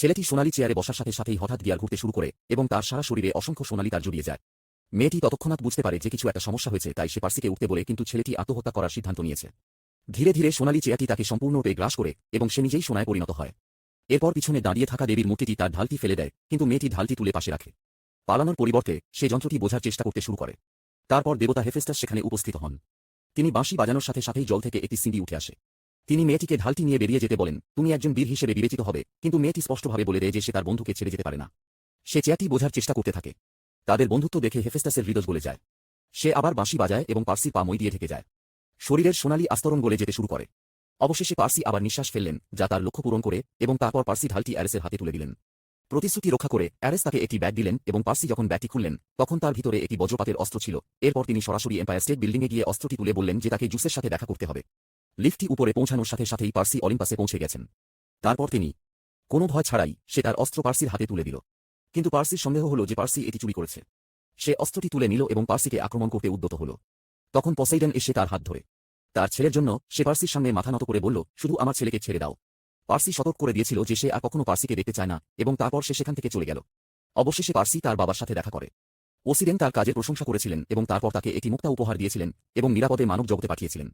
ছেলেটি সোনালি চেয়ারে বসার সাথে সাথেই হঠাৎ গিয়ার ঘুরতে শুরু করে এবং তার সারা শরীরে অসংখ্য সোনালি তার জড়িয়ে যায়। মেয়েটি তৎক্ষণাৎ বুঝতে পারে যে কিছু একটা সমস্যা হয়েছে, তাই সে পার্সিকে উঠতে বলে কিন্তু ছেলেটি আত্মহত্যা করার সিদ্ধান্ত নিয়েছে। ধীরে ধীরে সোনালি চেয়ারটি তাকে সম্পূর্ণরূপে গ্রাস করে এবং সে নিজেই সোনায় পরিণত হয়। এরপর পিছনে দাঁড়িয়ে থাকা দেবীর মূর্তিটি তার ঢালটি ফেলে দেয়, কিন্তু মেয়েটি ঢালটি তুলে পাশে রাখে। পালানোর পরিবর্তে সে যন্ত্রটি বোঝার চেষ্টা করতে শুরু করে। তারপর দেবতা হেফেস্টাস সেখানে উপস্থিত হন। তিনি বাঁশি বাজানোর সাথে সাথেই জল থেকে একটি সিঁড়ি উঠে আসে। তিনি মেয়েটিকে ঢালটি নিয়ে বেরিয়ে যেতে বলেন, তুমি একজন বীর হিসেবে বিবেচিত হবে, কিন্তু মেয়েটি স্পষ্টভাবে বলে দেয় যে সে তার বন্ধুকে ছেড়ে যেতে পারে না। সে চেয়ারটি বোঝার চেষ্টা করতে থাকে। তাদের বন্ধুত্ব দেখে হেফেস্টাসের হৃদয় গলে যায়। সে আবার বাঁশি বাজায় এবং পার্সি পা মই দিয়ে ঢেকে যায়। শরীরের সোনালি আস্তরণ গলে যেতে শুরু করে। অবশেষে পার্সি আবার নিঃশ্বাস ফেললেন, যা তার লক্ষ্য পূরণ করে এবং তারপর পার্সি ঢালটি অ্যারেসের হাতে তুলে দিলেন। প্রতিশ্রুতি রক্ষা করে অ্যারেস তাকে একটি ব্যাগ দিলেন এবং পার্সি যখন ব্যাগটি খুললেন, তখন তার ভিতরে একটি বজ্রপাতের অস্ত্র ছিল। এরপর তিনি সরাসরি এম্পায়ার স্টেট বিল্ডিংয়ে গিয়ে অস্ত্রটি তুলে বললেন যে তাকে জুসের সাথে দেখা করতে হবে। লিফটটি উপরে পৌঁছানোর সাথে সাথেই পার্সি অলিম্পাসে পৌঁছে গেছেন। তারপর তিনি, কোনো ভয় ছাড়াই সে তার অস্ত্র পার্সির হাতে তুলে দিল। কিন্তু পার্সির সন্দেহ হল যে পার্সি এটি চুরি করেছে। সে অস্ত্রটি তুলে নিল এবং পার্সিকে আক্রমণ করতে উদ্যত হল। তখন পসাইডেন এসে তার হাত ধরে। তার ছেলের জন্য সে পার্সির সামনে মাথা নত করে বলল, শুধু আমার ছেলেকে ছেড়ে দাও। পার্সি সতর্ক করে দিয়েছিল যে সে আর কখনো পার্সিকে দেখতে চায় না এবং তারপর সে সেখান থেকে চলে গেল। অবশেষে পার্সি তার বাবার সাথে দেখা করে। ওসিডেন তার কাজের প্রশংসা করেছিলেন এবং তারপর তাকে একটি মুক্তা উপহার দিয়েছিলেন এবং নিরাপদে মানব জগতে পাঠিয়েছিলেন।